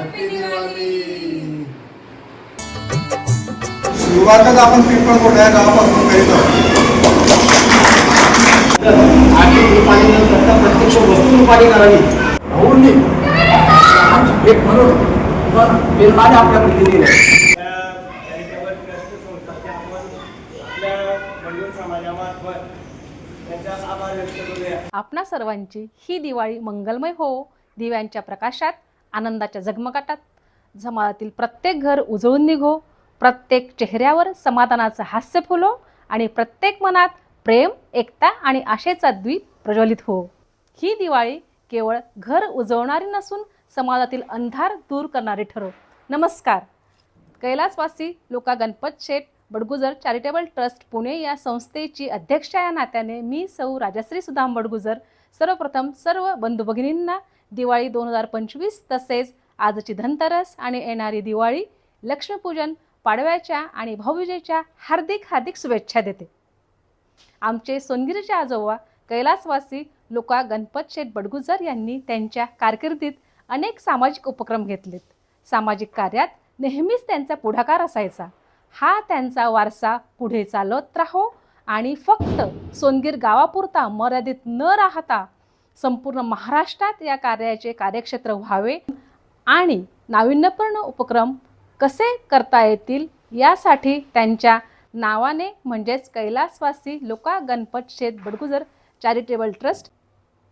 Happy Diwali सुरुवातच आपण पिंपळकोट या गावापासून करीत आहोत. रूपाने करता प्रत्यक्ष वस्तू रूपाने करावी. भाऊंनी एक म्हणून. पण निर्माण आपल्या वडील समाजामार्फत त्यांचा आभार व्यक्त करूया. आपणा सर्वांची ही दिवाळी मंगलमय हो. दिव्यांच्या प्रकाशात आनंदाच्या झगमगाटात जमाळातील प्रत्येक घर उजळून निघो. प्रत्येक चेहऱ्यावर समाधानाचं हास्य फुलो आणि प्रत्येक मनात प्रेम एकता आणि आशेचा द्वीप प्रज्वलित हो. ही दिवाळी केवळ घर उजवणारी नसून समाजातील अंधार दूर करणारी ठरो. नमस्कार. कैलासवासी लोका गणपत शेठ बडगुजर चॅरिटेबल ट्रस्ट पुणे या संस्थेची अध्यक्ष या नात्याने मी सौ राजश्री सुदाम बडगुजर. सर्वप्रथम सर्व बंधू भगिनींना दिवाळी दोन हजार पंचवीस तसेच आजची धनतरस आणि येणारी दिवाळी लक्ष्मीपूजन पाडव्याच्या आणि भाऊबीजेच्या हार्दिक हार्दिक शुभेच्छा देते. आमचे सोनगिरीचे आजोबा कैलासवासी लोका गणपत शेठ बडगुजर यांनी त्यांच्या कारकिर्दीत अनेक सामाजिक उपक्रम घेतलेत. सामाजिक कार्यात नेहमीच त्यांचा पुढाकार असायचा. हा त्यांचा वारसा पुढे चालत राहो आणि फक्त सोनगीर गावापुरता मर्यादित न राहता संपूर्ण महाराष्ट्रात या कार्याचे कार्यक्षेत्र व्हावे आणि नाविन्यपूर्ण उपक्रम कसे करता येतील यासाठी त्यांच्या नावाने म्हणजेच कैलासवासी लोका गणपत शेत बडगुजर चॅरिटेबल ट्रस्ट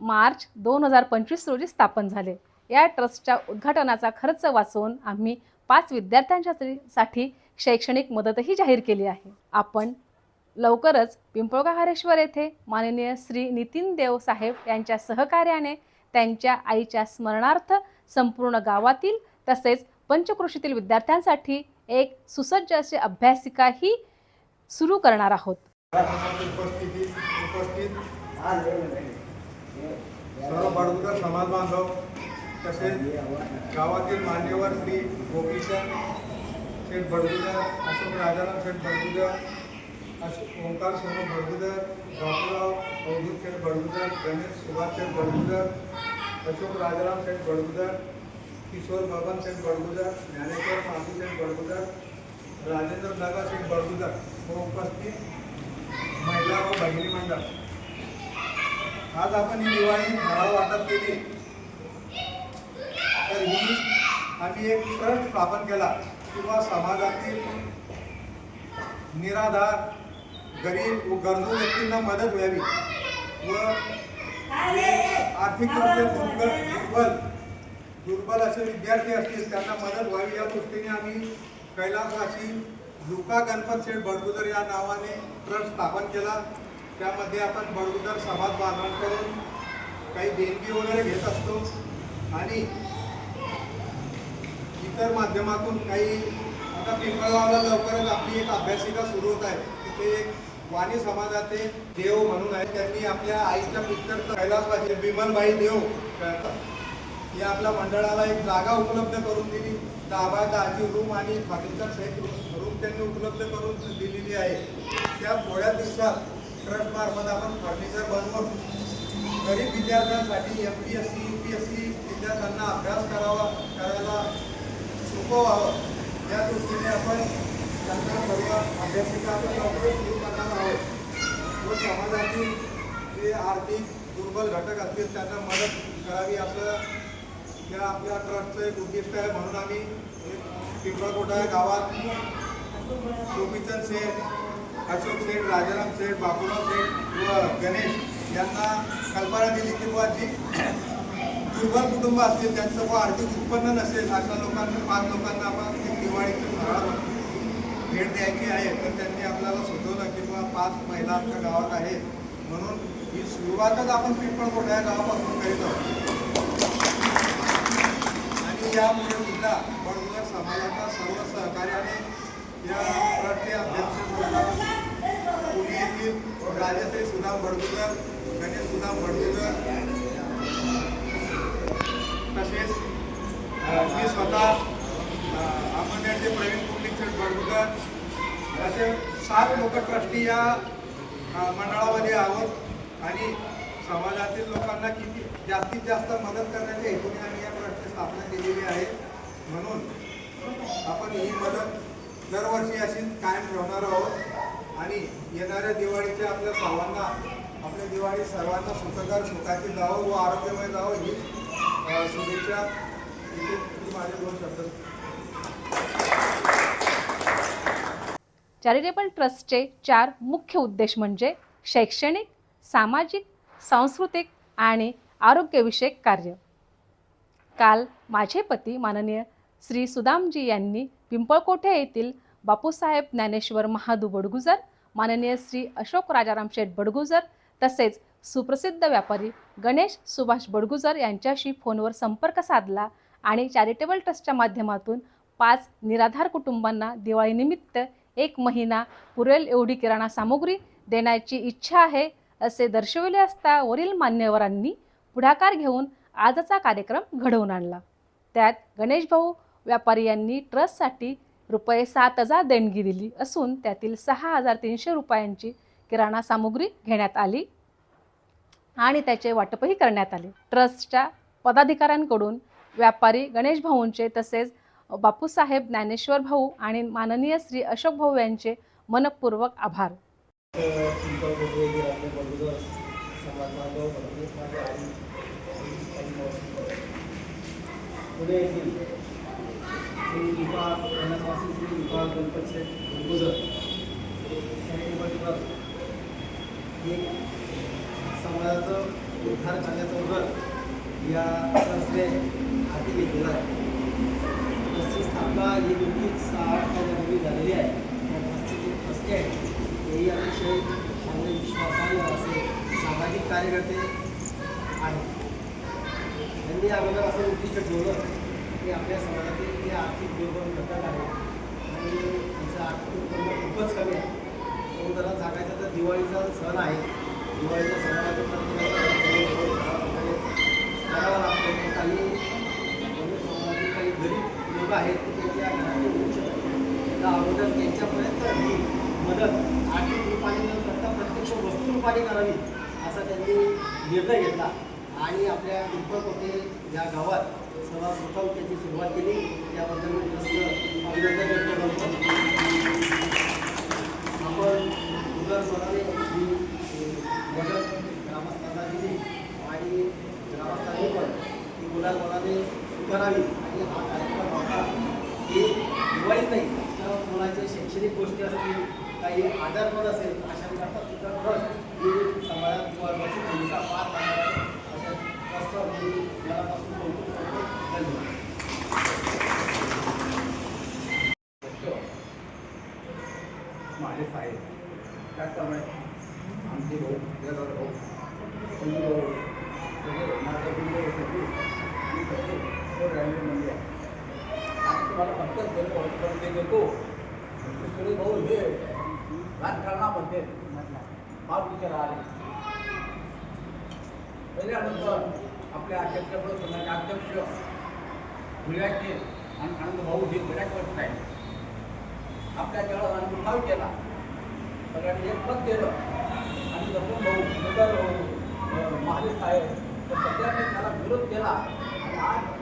मार्च दोन हजार पंचवीस रोजी स्थापन झाले. या ट्रस्टच्या उद्घाटनाचा खर्च वाचवून आम्ही पाच विद्यार्थ्यांच्या साठी शैक्षणिक मदतही जाहीर केली आहे. आपण लवकरच पिंपळगाव हरेश्वर येथे माननीय श्री नितीन देव साहेब यांच्या सहकार्याने त्यांच्या आईच्या स्मरणार्थ संपूर्ण गावातील तसेच पंचकृषीतील विद्यार्थ्यांसाठी एक सुसज्ज अशी अभ्यासिकाही सुरू करणार आहोत. सर्व बडगुजर समाज बांधव तसेच गावातील मान्यवर श्री गोपीचंद शेठ बडगुजर अशोक राजाराम शेठ बडगुजर अशोक ओंकार सोनू बडगुजर बापूराव अवधूत शेठ बडगुजर गणेश सुभाष शेठ बडगुजर अशोक राजाराम शेठ बडगुजर किशोर बबन शेठ बडगुजर ज्ञानेश्वर माधू शेठ बडगुजर राजेंद्र दादा शेठ बडगुजर व उपस्थित महिला व भगिनी मंडळ. आज आपण ही दिवाळी फराळ वाटप केली. तर ही आम्ही एक ट्रस्ट स्थापन केला. किंवा समाजातील निराधार गरीब व गरजू व्यक्तींना मदत व्हावी व आर्थिकदृष्ट्या दुर्बल दुर्बल दुर्बल असे विद्यार्थी असतील त्यांना मदत व्हावी. या दृष्टीने आम्ही कैलासवासी लुका गणपत शेठ बडगुजर या नावाने ट्रस्ट स्थापन केला. त्यामध्ये आपण बडगुजर समाज बांधवांकडून काही देणगी वगैरे घेत असतो. आणि इतर माध्यमातून काही आता पिंपळगावला लवकरच आपली एक अभ्यासिका सुरू होत आहे. तिथे एक वाणी समाजाचे देव म्हणून आहेत. त्यांनी आपल्या आईच्या पिक्चर कैलासवासी बिमलबाई देव या आपल्या मंडळाला एक जागा उपलब्ध करून दिली. दहा बाय दहाची रूम आणि फर्निचर सहित रूम त्यांनी उपलब्ध करून दिलेली आहे. त्या थोड्या दिवसात ट्रस्ट मार्फत आपण फर्निचर बनवून गरीब विद्यार्थ्यांसाठी M P S C U P S C विद्यार्थ्यांना अभ्यास करावा करायला सोपं व्हावं या दृष्टीने आपण त्यांना सर्व अभ्यासिका आपण लवकरच सुरू करणार आहोत. व समाजातील जे आर्थिक दुर्बल घटक असतील त्यांना मदत करावी असं या आपल्या ट्रस्टचं एक उद्दिष्ट आहे. म्हणून आम्ही पिंपळकोटा गावात गोपीचंद शेठ अशोक शेठ राजाराम शेठ बापूराव शेठ व गणेश यांना कल्पना दिली किंवा जी दुर्बल कुटुंब असतील त्यांचं व आर्थिक उत्पन्न नसेल अशा लोकांना पाच लोकांना आपण दिवाळीचं फराळ भेट द्यायची आहे तर त्यांनी आपल्याला सुचवलं की बुवा पाच महिला आमच्या गावात आहेत. म्हणून ही सुरुवातच आपण पिंपळकोट या गावापासून करीत आहोत. आणि यामुळे सुद्धा बडगुजर समाजाच्या सर्व सहकार्याने या राष्ट्रीय अध्यक्ष पुणे येथील राजश्री सुदाम बडगुजर गणेश सुदाम बडगुजर तसेच मी स्वतः अमरनेरचे प्रवीण कुंडलिक बडगुजर असे सात लोक ट्रस्टी या मंडळामध्ये आहोत. आणि समाजातील लोकांना किती जास्तीत जास्त मदत करण्याच्या हेतूने आम्ही या ट्रस्टची स्थापना केलेली आहे. म्हणून आपण ही मदत दरवर्षी अशी कायम ठेवणार आहोत. आणि येणाऱ्या दिवाळीच्या आपल्या सर्वांना आपल्या दिवाळी सर्वांना सुखकर सुखाची जावं व आरोग्यमय जावं ही शुभेच्छा. इथे माझे दोन शब्द चॅरिटेबल ट्रस्टचे चार मुख्य उद्देश म्हणजे शैक्षणिक सामाजिक सांस्कृतिक आणि आरोग्यविषयक कार्य. काल माझे पती माननीय श्री सुदामजी यांनी पिंपळकोठे येथील बापूसाहेब ज्ञानेश्वर महादू बडगुजर माननीय श्री अशोक राजाराम शेठ बडगुजर तसेच सुप्रसिद्ध व्यापारी गणेश सुभाष बडगुजर यांच्याशी फोनवर संपर्क साधला आणि चॅरिटेबल ट्रस्टच्या माध्यमातून पाच निराधार कुटुंबांना दिवाळीनिमित्त एक महिना पुरेल एवढी किराणा सामुग्री देण्याची इच्छा आहे असे दर्शविले असता वरील मान्यवरांनी पुढाकार घेऊन आजचा कार्यक्रम घडवून आणला. त्यात गणेश भाऊ व्यापारी यांनी ट्रस्टसाठी रुपये सात हजार देणगी दिली असून त्यातील सहा हजार तीनशे रुपयांची किराणा सामुग्री घेण्यात आली आणि त्याचे वाटपही करण्यात आले. ट्रस्टच्या पदाधिकाऱ्यांकडून व्यापारी गणेश भाऊंचे तसेच बापूसाहेब ज्ञानेश्वर भाऊ आणि माननीय श्री अशोक भाऊ यांचे मनपूर्वक आभार. समाजाचं उद्धार करण्याचं व्रत या ट्रस्टने हाती घेतलेलं आहे. ट्रस्टची स्थापना ही नुकतीच सहा आठ महिन्यापूर्वी झालेली आहे या ट्रस्टचे ट्रस्टी आहेत. तेही अतिशय चांगले विश्वासार्ह असे सामाजिक कार्यकर्ते आहेत. त्यांनी अगोदर असं उद्दिष्ट ठेवलं की आपल्या समाजातील जे आर्थिक दुर्बल घटक आहेत आणि त्यांचं आर्थिक उत्पन्न खूपच कमी आहे. म्हणून त्याला सांगायचं तर दिवाळीचा सण आहे. दिवाळीच्या सणाला करावा लागतो काही समाजातील काही गरीब लोक आहेत ते त्यांच्या घरात होऊ त्या अगोदर त्यांच्यापर्यंत ही मदत आर्थिक रूपाने न करता प्रत्यक्ष वस्तू रूपाने करावी असा त्यांनी निर्णय घेतला. आणि आपल्या पिंपळकोटे या गावात सर्वप्रथम त्याची सुरुवात केली. त्याबद्दल मी प्रश्न अभिनंदन व्यक्त करतो. आपण उदर ही मदत ग्रामस्थांना दिली. आणि ग्रामस्थांनी पण ती गुलाल करावी. स्वीकारावी आणि हा कार्यक्रम आपला हे दिवाळीत नाही तर मुलाचे शैक्षणिक गोष्टी असतील काही आजारपण असेल अशांकरता सुद्धा ट्रस्ट ही समाजात महत्त्वाची भूमिका पार पाडणार अशा ट्रस्टवर मी मनापासून कौतुक करतो. धन्यवाद. माझे साहेब त्याचप्रमाणे आमचे भाऊ भाऊ संजू भाऊ सगळे माझ्या गुरुदेव सगळे आणि सगळे सर्व रॅली मंडळी आहे. आज तुम्हाला फक्त जर ते देतो सगळे भाऊ हे राजकारणामध्ये फार विचार आले. पहिल्यानंतर आपल्या क्षेत्रफळ समाजाचे अध्यक्ष धुळ्याचे आणि आनंद भाऊ हे बऱ्याच वर्ष आहे आपल्या जगात आम्ही भाव केला. सगळ्यांनी एक पद केलं. आणि जपून भाऊ मुदर भाऊ महाले साहेब तर सगळ्यांनी त्याला विरोध केला. आणि आज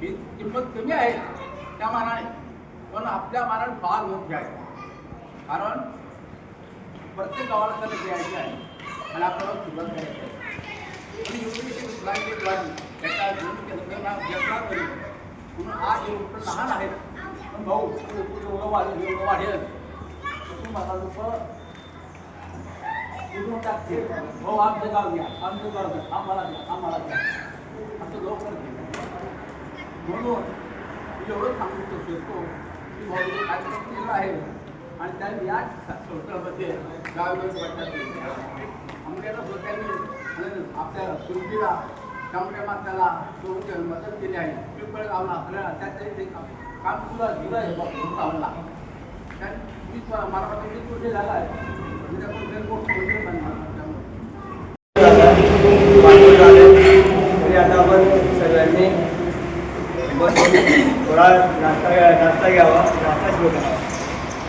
ही किंमत कमी आहे त्या मानाने. पण आपल्या मानाने फार मोठी आहे कारण प्रत्येक गावाला त्याला द्यायची आहे. आणि आपल्याला सुरुवात करायची आहे. आणि एवढी फुलांची दिवाळी त्याचा दोन केलं ना व्यवसाय करी म्हणून आज हे उत्तर लहान आहेत पण भाऊ एवढं वाढेल एवढं वाढेल. मला लोक उडून टाकते भाऊ आमचं गाव घ्या आमचं गाव घ्या आम्हाला द्या आम्हाला द्या असं लवकर म्हणून मी एवढं सांगू शकतो की भाऊ हे कार्यक्रम केला आहे. आणि त्यांनी या संस्थामध्ये गावगावी वाटतात लोकांनी आपल्या आणि त्यामुळे सुरतीला तांबड्या माताला मदत केली आहे. पिंपळ गावला आपल्याला त्यात काम तुला दिलं आहे बघ तुमचा कारण वीस मला वाटतं वीस वर्ष झाला आहे? म्हणजे आपण रेल्वे कोर्ट बनणार वाटून झाले तरी आता आपण सगळ्यांनी बसून थोडा नाश्ता घ्यावा नाश्ता सुरू करावा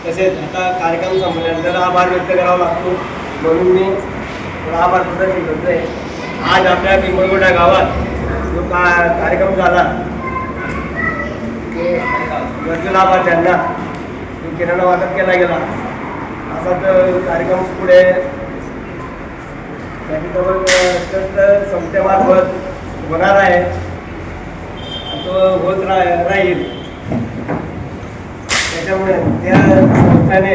तसेच आता कार्यक्रम संपल्यानंतर आभार व्यक्त करावा लागतो. म्हणून मी थोडा आभार प्रदर्शन आहे आज आपल्या पिंपळगोटा गावात जो का कार्यक्रम झाला ते गरजू लाभार्थ्यांना जो किराणा वाटप केला गेला. असा तर कार्यक्रम पुढे त्याच्याजवळ संस्थेमार्फत होणार आहे. आणि तो होत रा राहील. त्याच्यामुळे त्या संस्थेने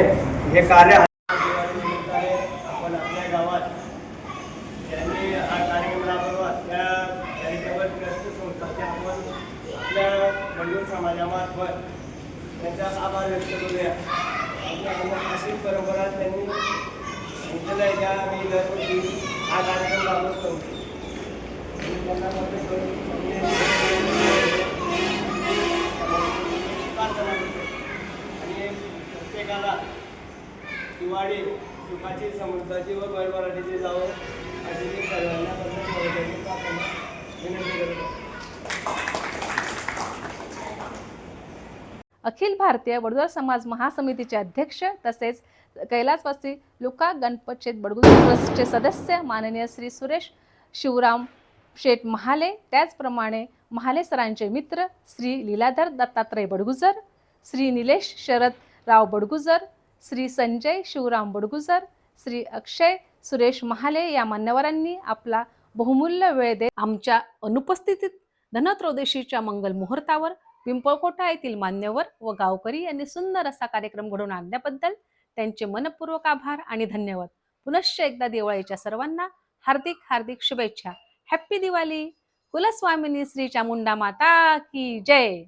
हे कार्य दिवाळीनिमित्ताने आपण आपल्या गावात त्यांनी हा कार्यक्रम राबवला त्या चॅरिटेबल ट्रस्ट संस्थाचे आपण आपल्या मंडूर समाजामार्फत त्यांचा आभार व्यक्त करूया. आपल्या अशी परंपरा त्यांनी सांगितलेलं आहे आम्ही दरवर्षी हा कार्यक्रम राबवतो आणि त्यांना प्रत्येकाला दिवाळी सुखाची समृद्धाची व मराठीची जावं अशी मी सर्वांना प्रार्थना विनंती करतो. अखिल भारतीय बडगुजर समाज महासमितीचे अध्यक्ष तसेच कैलासवासी लुका गणपतचेत बडगुजर ट्रस्टचे सदस्य माननीय श्री सुरेश शिवराम शेठ महाले त्याचप्रमाणे महाले सरांचे मित्र श्री लीलाधर दत्तात्रय बडगुजर श्री निलेश शरद राव बडगुजर श्री संजय शिवराम बडगुजर श्री अक्षय सुरेश महाले या मान्यवरांनी आपला बहुमूल्य वेळ देत आमच्या अनुपस्थितीत धनत्रयोदशीच्या मंगल मुहूर्तावर पिंपळकोटा येथील मान्यवर व गावकरी यांनी सुंदर असा कार्यक्रम घडवून आणल्याबद्दल त्यांचे मनपूर्वक आभार आणि धन्यवाद. पुनश्च एकदा दिवाळीच्या सर्वांना हार्दिक हार्दिक शुभेच्छा. हॅप्पी दिवाळी. कुलस्वामिनी श्री चामुंडा माता की जय.